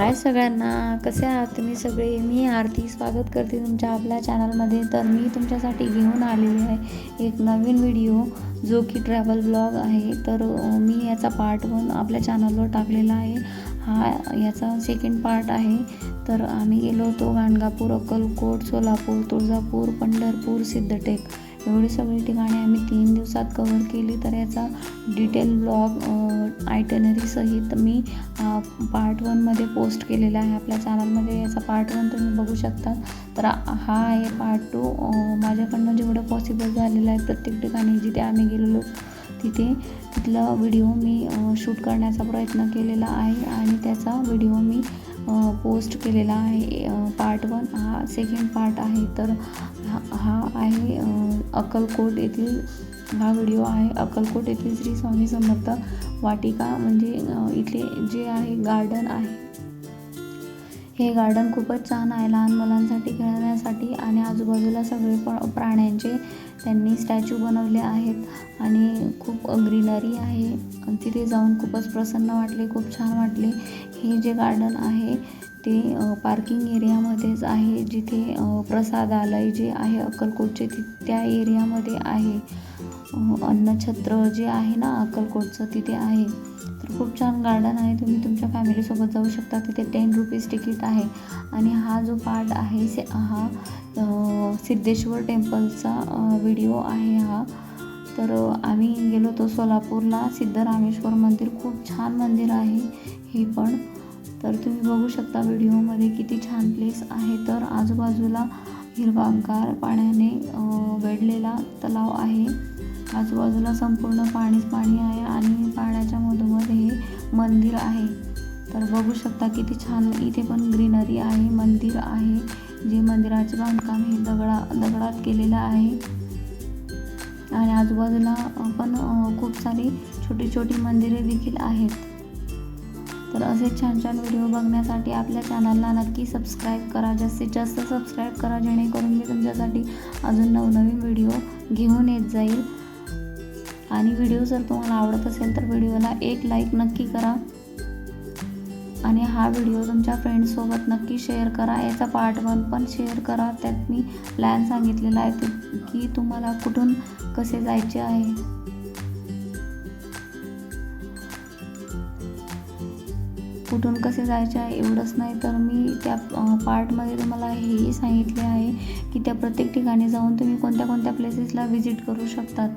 हाय सगळ्यांना कसे आहात तुम्ही सगळे? मी आरती स्वागत करते तुमच्या आपल्या चॅनलमध्ये तर मी तुमच्यासाठी घेऊन आलेली आहे एक नवीन व्हिडिओ जो की ट्रॅव्हल ब्लॉग आहे. तर मी याचा पार्ट वन आपल्या चॅनलवर टाकलेला आहे. हा याचा सेकंड पार्ट आहे. तर आम्ही गेलो होतो गाणगापूर अक्कलकोट सोलापूर तुळजापूर पंढरपूर सिद्धटेक. एवढी सगळी ठिकाणे आम्ही तीन दिवसात कवर केली. तर याचा डिटेल ब्लॉग आयटनरी सहित मी पार्ट वनमध्ये पोस्ट केलेला आहे आपल्या चॅनलमध्ये याचा पार्ट वन तुम्ही बघू शकता. तर हा आहे पार्ट टू माझ्याकडनं जेवढं पॉसिबल झालेलं आहे प्रत्येक ठिकाणी जिथे आम्ही गेलेलो तिथे तिथला व्हिडिओ मी शूट करण्याचा प्रयत्न केलेला आहे. आणि त्याचा व्हिडिओ मी पोस्ट केलेला आहे. पार्ट वन हा सेकंड पार्ट आहे. तर हा हा आहे अक्कलकोट येथील हा व्हिडिओ आहे. अक्कलकोट येथील श्री स्वामी समर्थ वाटिका म्हणजे इथले जे आहे गार्डन आहे. हे गार्डन खूपच छान आहे. लहान मुलांसाठी खेळण्यासाठी आणि आजूबाजूला सगळे प प्राण्यांचे त्यांनी स्टॅच्यू बनवले आहेत आणि खूप ग्रीनरी आहे. आणि तिथे जाऊन खूपच प्रसन्न वाटले खूप छान वाटले. हे जे गार्डन आहे ते पार्किंग एरियामध्येच आहे जिथे प्रसादालय जे आहे अक्कलकोटचे ति त्या एरियामध्ये आहे. अन्नछत्र जे आहे ना अक्कलकोटचं तिथे आहे. तर खूप छान गार्डन आहे. तुम्ही तुमच्या फॅमिलीसोबत जाऊ शकता. तिथे टेन रुपीज तिकीट आहे. आणि हा जो पार्ट आहे से हा सिद्धेश्वर टेम्पलचा व्हिडिओ आहे हा. तर आम्ही गेलो होतो सोलापूरला. सिद्धरामेश्वर मंदिर खूप छान मंदिर आहे. हे पण तर तुम्ही बघू शकता व्हिडिओमध्ये किती छान प्लेस आहे. तर आजूबाजूला हिरवागार पाण्याने वेढलेला तलाव आहे. आजूबाजूला संपूर्ण पाणीच पाणी आहे आणि पाण्याच्या मधोमध हे मंदिर आहे. तर बघू शकता किती छान इथे पण ग्रीनरी आहे मंदिर आहे जे मंदिराचे बांधकाम हे दगडा दगडात केलेलं आहे. आणि आजूबाजूला पण खूप सारी छोटी छोटी मंदिरे देखील आहेत. तर असे छान छान व्हिडिओ बघण्यासाठी आपल्या चॅनलला नक्की सबस्क्राईब करा. जास्तीत जास्त सबस्क्राईब करा जेणेकरून मी तुमच्यासाठी अजून नवनवीन व्हिडिओ घेऊन येत जाईल. आणि व्हिडिओ जर तुम्हाला आवडत असेल तर व्हिडिओला एक लाईक नक्की करा. आणि हा व्हिडिओ तुमच्या फ्रेंड्ससोबत नक्की शेअर करा. याचा पार्ट वन पण शेअर करा. त्यात मी प्लॅन सांगितलेला आहे की तुम्हाला कुठून कसे जायचे आहे. कुठून कसे जायचे आहे एवढंच नाही. तर मी त्या पार्टमध्ये तुम्हाला हेही सांगितले आहे की त्या प्रत्येक ठिकाणी जाऊन तुम्ही कोणत्या कोणत्या प्लेसेसला व्हिजिट करू शकतात.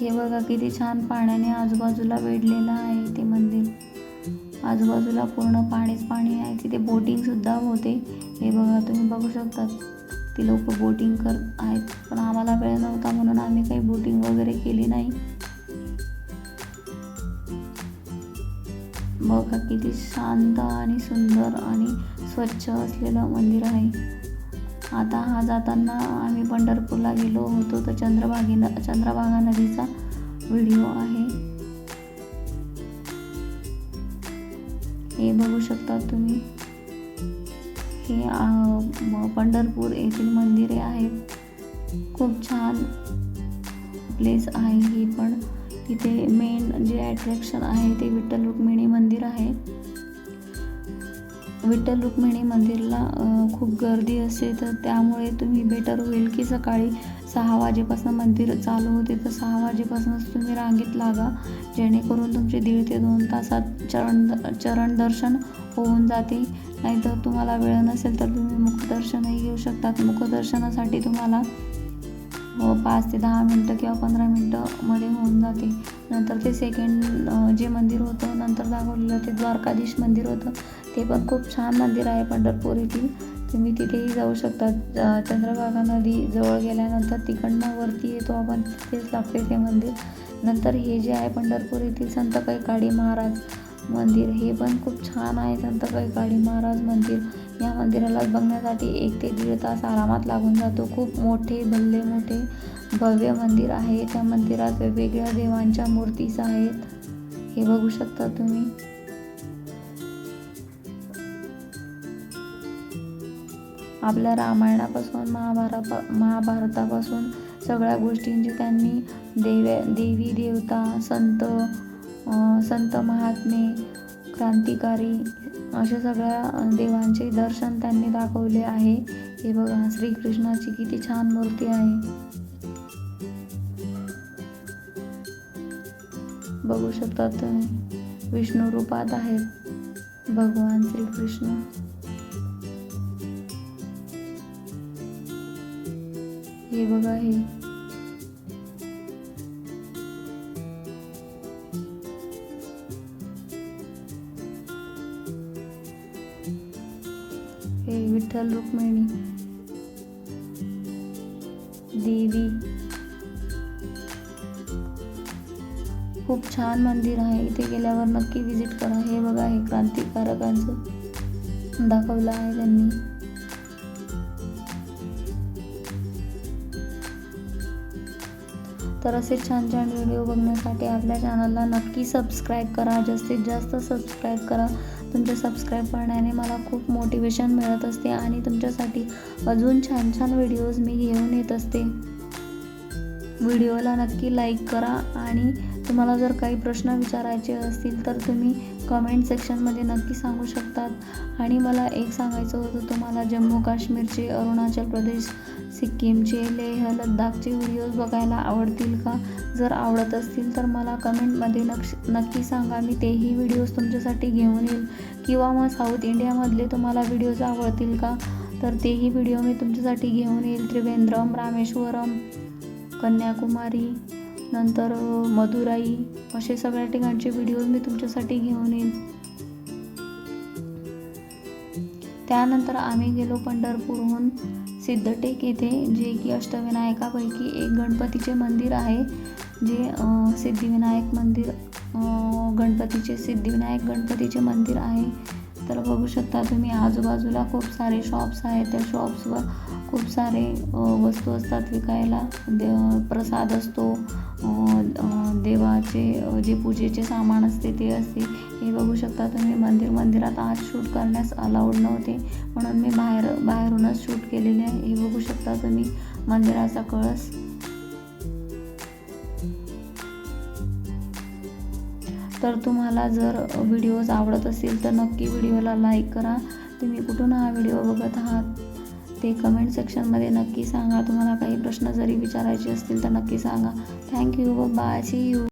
हे बघा किती छान पाण्याने आजूबाजूला वेढलेलं आहे ते मंदिर. आजूबाजूला पूर्ण पाणीच पाणी आहे. तिथे बोटिंगसुद्धा होते. हे बघा तुम्ही बघू शकतात. ती लोक बोटिंग करत आहेत. पण आम्हाला वेळ नव्हता म्हणून आम्ही काही बोटिंग वगैरे केली नाही. बघा किती शांत आणि सुंदर आणि स्वच्छ असलेलं मंदिर आहे. आता हा जाताना आम्ही पंढरपूरला गेलो होतो तर चंद्रभागी न चंद्रभागा नदीचा व्हिडिओ आहे. हे बघू शकता तुम्ही. हे पंढरपूर येथील मंदिरे आहेत. खूप छान प्लेस आहे ही पण. तिथे मेन जे अट्रॅक्शन आहे ते विठ्ठल रुक्मिणी मंदिर आहे. विठ्ठल रुक्मिणी मंदिरला खूप गर्दी असते तर त्यामुळे तुम्ही बेटर होईल की सकाळी सहा वाजेपासून मंदिर चालू होते. तर सहा वाजेपासूनच तुम्ही रांगेत लागा जेणेकरून तुमचे दीड ते दोन तासात चरण चरण दर्शन होऊन जाते. नाहीतर तुम्हाला वेळ नसेल तर तुम्ही मुखदर्शनही घेऊ शकतात मुखदर्शनासाठी तुम्हाला पाच ते दहा मिनटं किंवा पंधरा मिनटंमध्ये होऊन जाते. नंतर ते सेकंड जे मंदिर होतं नंतर दाखवलेलं ते द्वारकाधीश मंदिर होतं ते पण खूप छान मंदिर आहे पंढरपूर येथील. तुम्ही तिथेही जाऊ शकता चंद्रभागा नदी जवळ गेल्यानंतर तिकडनं वरती येतो आपण तिथेच लागते ते मंदिर. नंतर हे जे आहे पंढरपूर येथील संत कैकाडी महाराज मंदिर हे पण खूप छान आहे संत कैकाडी महाराज मंदिर. या मंदिराला बघण्यासाठी एक ते दीड तास आरामात लागून जातो. खूप मोठे भल्ले मोठे भव्य मंदिर आहे. त्या मंदिरात वेगवेगळ्या देवांच्या मूर्तीज आहेत. हे बघू शकता तुम्ही. आपल्या रामायणापासून महाभारता महाभारतापासून सगळ्या गोष्टींची त्यांनी देव्या देवी देवता संत संत महात्मे क्रांतिकारी अशा सगळ्या देवांचे दर्शन त्यांनी दाखवले आहे. हे बघा श्रीकृष्णाची किती छान मूर्ती आहे. बघू शकता तुम्ही विष्णू रूपात आहेत. भगवान श्रीकृष्ण. हे बघा हे. हे विठ्ठल रुक्मिणी. देवी. खूप छान मंदिर आहे. इथे गेल्यावर नक्की विजिट करा. हे बघा हे क्रांतिकारकांचं दाखवलं आहे त्यांनी. तर असे छान छान व्हिडिओ बघण्यासाठी आपल्या चॅनलला नक्की सबस्क्राईब करा. जास्तीत जास्त सबस्क्राईब करा. तुमचे सबस्क्राईब करण्याने मला खूप मोटिवेशन मिळत असते आणि तुमच्यासाठी अजून छान छान व्हिडिओज मी घेऊन येत असते. व्हिडिओला नक्की लाईक करा आणि तुम्हाला जर काही प्रश्न विचारायचे असतील तर तुम्ही कमेंट सेक्शनमध्ये नक्की सांगू शकतात. आणि मला एक सांगायचं होतं तुम्हाला जम्मू काश्मीरचे अरुणाचल प्रदेश सिक्कीमचे लेह लद्दाखचे व्हिडिओज बघायला आवडतील का? जर आवडत असतील तर मला कमेंटमध्ये नक्ष नक्की सांगा. मी तेही व्हिडिओज तुमच्यासाठी घेऊन येईल. किंवा मग साऊथ इंडियामधले तुम्हाला व्हिडिओज आवडतील का? तर तेही व्हिडिओ मी तुमच्यासाठी घेऊन येईल. त्रिवेंद्रम रामेश्वरम कन्याकुमारी. नंतर मदुराई असे सगळ्या ठिकाणचे व्हिडिओज मी तुमच्यासाठी घेऊन येईन. त्यानंतर आम्ही गेलो पंढरपूरहून सिद्धटेक येथे जे की अष्टविनायकापैकी एक गणपतीचे मंदिर आहे जे सिद्धिविनायक मंदिर गणपतीचे सिद्धिविनायक गणपतीचे मंदिर आहे. तर बघू शकता तुम्ही आजूबाजूला खूप सारे शॉप्स आहेत. त्या शॉप्सवर खूप सारे वस्तू असतात विकायला. दे प्रसाद असतो. देवाचे जे पूजेचे सामान असते ते असते. हे बघू शकता तुम्ही मंदिर मंदिरात आज शूट करण्यास अलाउड नव्हते. म्हणून मी बाहेर बाहेरूनच शूट केलेले आहे. हे बघू शकता तुम्ही मंदिराचा कळस. तर तुम्हाला जर व्हिडिओज आवडत असेल तर नक्की व्हिडिओला लाईक करा. तुम्ही कुठून हा व्हिडिओ बघत आहात? ते कमेंट सेक्शनमध्ये नक्की सांगा. तुम्हाला काही प्रश्न जरी विचारायचे असतील तर नक्की सांगा. Thank you bye C you